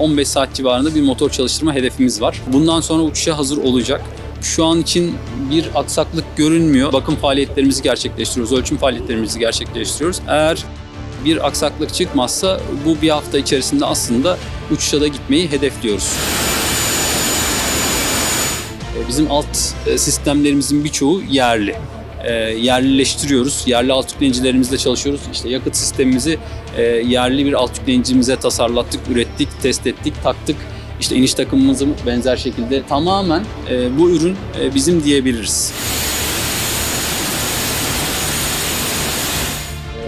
15 saat civarında bir motor çalıştırma hedefimiz var. Bundan sonra uçuşa hazır olacak. Şu an için bir aksaklık görünmüyor. Bakım faaliyetlerimizi gerçekleştiriyoruz, ölçüm faaliyetlerimizi gerçekleştiriyoruz. Eğer bir aksaklık çıkmazsa bu bir hafta içerisinde aslında uçuşa da gitmeyi hedefliyoruz. E, Bizim alt e, sistemlerimizin birçoğu yerli. E, yerlileştiriyoruz. Yerli alt yüklenicilerimizle çalışıyoruz. İşte yakıt sistemimizi e, yerli bir alt yüklenicimize tasarlattık, ürettik, test ettik, taktık. İşte iniş takımımızı benzer şekilde tamamen e, bu ürün e, bizim diyebiliriz.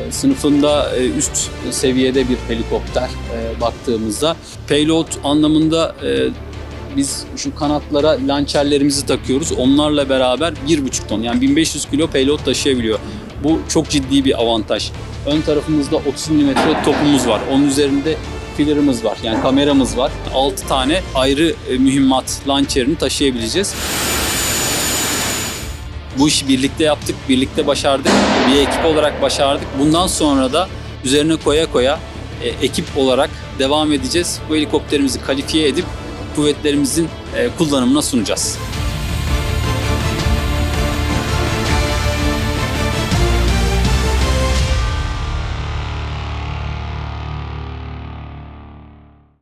E, Sınıfında e, üst seviyede bir helikopter e, baktığımızda payload anlamında biz şu kanatlara lançerlerimizi takıyoruz. Onlarla beraber 1,5 ton yani 1500 kilo payload taşıyabiliyor. Bu çok ciddi bir avantaj. Ön tarafımızda 30 mm topumuz var. Onun üzerinde filler'ımız var. Yani kameramız var. 6 tane ayrı e, mühimmat lançerini taşıyabileceğiz. Bu işi birlikte yaptık, birlikte başardık. Bir ekip olarak başardık. Bundan sonra da üzerine koya koya e, ekip olarak devam edeceğiz. Bu helikopterimizi kalifiye edip kuvvetlerimizin e, kullanımına sunacağız.